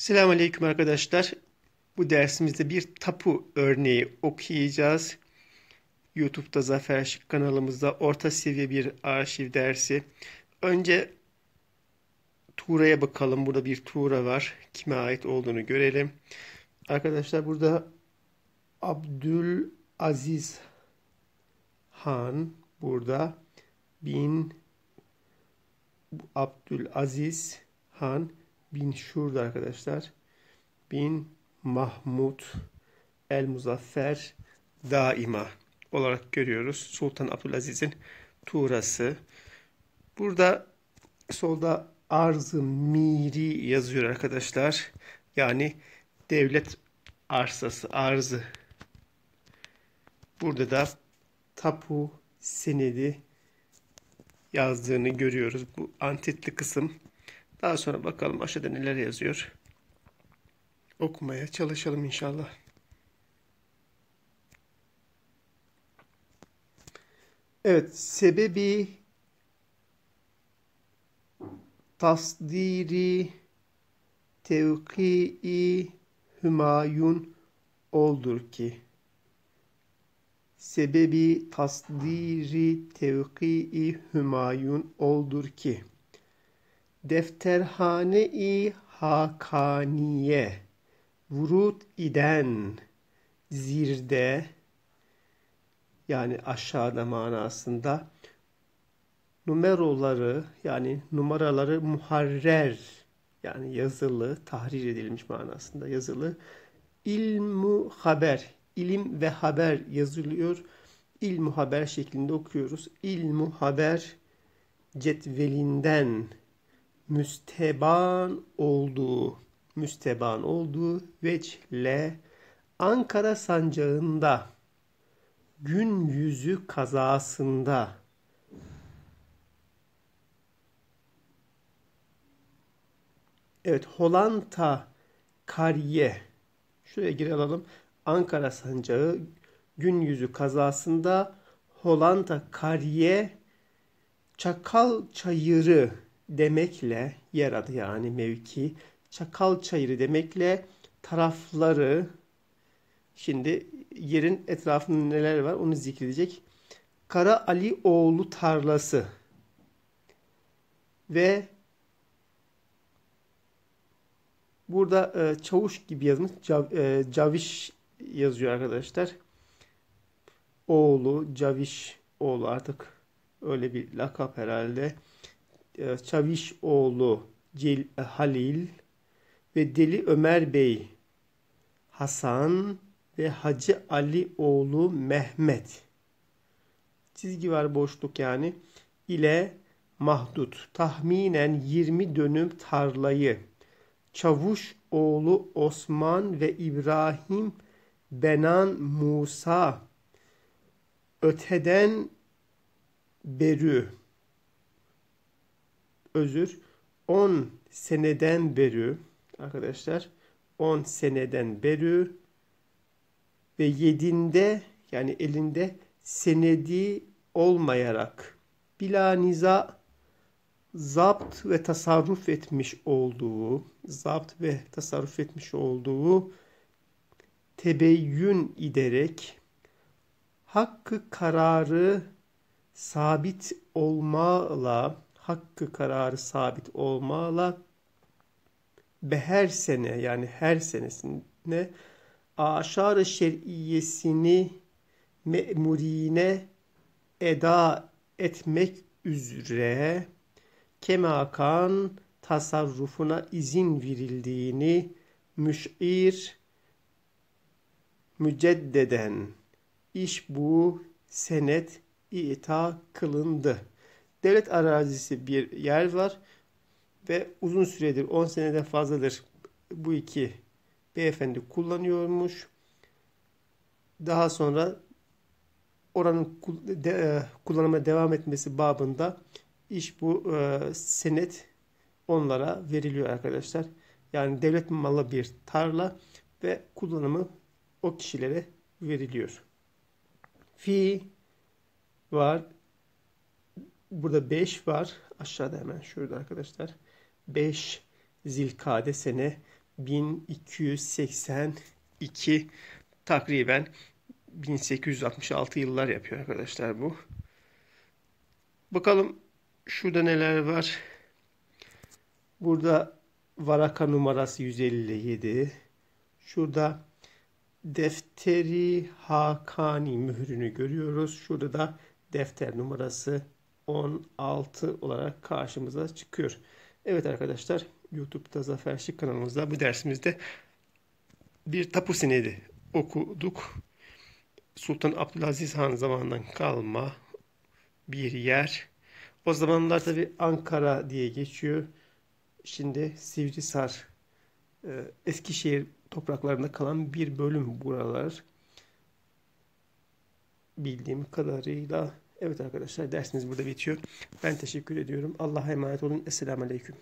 Selamünaleyküm arkadaşlar. Bu dersimizde bir tapu örneği okuyacağız. YouTube'da Zafer Şık kanalımızda orta seviye bir arşiv dersi. Önce Tuğra'ya bakalım. Burada bir Tuğra var. Kime ait olduğunu görelim. Arkadaşlar burada Abdülaziz Han burada bin Abdülaziz Han bin şurada arkadaşlar. Bin Mahmud El Muzaffer Daima olarak görüyoruz. Sultan Abdülaziz'in Tuğrası. Burada solda arz miri yazıyor arkadaşlar. Yani devlet arsası, arzı. Burada da tapu senedi yazdığını görüyoruz. Bu antitli kısım. Daha sonra bakalım aşağıda neler yazıyor. Okumaya çalışalım inşallah. Evet, sebebi tasdiri tevkii Hümayun oldur ki sebebi tasdiri tevkii Hümayun oldur ki defterhane-i Hakaniye vurut iden zirde yani aşağıda manasında numeroları yani numaraları muharrer yani yazılı, tahrir edilmiş manasında yazılı ilmu haber, ilim ve haber yazılıyor. İlmu haber şeklinde okuyoruz. İlmu haber cetvelinden müsteban olduğu, müsteban olduğu veçle Ankara sancağında gün yüzü kazasında Evet, Hollanda Kariye. Şuraya geri alalım. Ankara sancağı gün yüzü kazasında Hollanda Kariye Çakal Çayırı demekle yer adı yani mevki Çakal Çayırı demekle tarafları şimdi yerin etrafında neler var onu zikredecek. Kara Ali oğlu tarlası ve burada e, çavuş gibi yazmış Cav, e, Caviş yazıyor arkadaşlar. Oğlu Caviş oğlu artık öyle bir lakap herhalde. E, Çaviş oğlu Cil, e, Halil ve Deli Ömer Bey Hasan ve Hacı Ali oğlu Mehmet. Çizgi var boşluk yani. ile mahdut tahminen 20 dönüm tarlayı Çavuş oğlu Osman ve İbrahim Benan Musa öteden berü özür. 10 seneden beri arkadaşlar 10 seneden beri ve yedinde yani elinde senedi olmayarak bila niza zapt ve tasarruf etmiş olduğu zapt ve tasarruf etmiş olduğu tebeyyün ederek hakkı kararı sabit olmala hakkı kararı sabit olmala ve her sene yani her senesinde aşar-ı şer'iyesini memurine eda etmek üzere kemakan tasarrufuna izin verildiğini müş'ir müceddeden iş bu senet ita kılındı. Devlet arazisi bir yer var ve uzun süredir 10 seneden fazladır bu iki beyefendi kullanıyormuş. Daha sonra oranın de, kullanıma devam etmesi babında iş bu e, senet onlara veriliyor arkadaşlar. Yani devlet malı bir tarla ve kullanımı o kişilere veriliyor. Fi var. Burada 5 var. Aşağıda hemen şurada arkadaşlar. 5 Zilkade sene 1282 takriben 1866 yıllar yapıyor arkadaşlar bu. Bakalım şurada neler var. Burada varaka numarası 157. Şurada defteri Hakani mührünü görüyoruz. Şurada da defter numarası 16 olarak karşımıza çıkıyor. Evet arkadaşlar YouTube'da Zafer Şık kanalımızda bu dersimizde bir tapu senedi okuduk. Sultan Abdülaziz Han zamanından kalma bir yer. O zamanlar tabi Ankara diye geçiyor. Şimdi Sivrisar, e, Eskişehir topraklarında kalan bir bölüm buralar. Bildiğim kadarıyla Evet arkadaşlar dersimiz burada bitiyor. Ben teşekkür ediyorum. Allah'a emanet olun. Esselamu Aleyküm.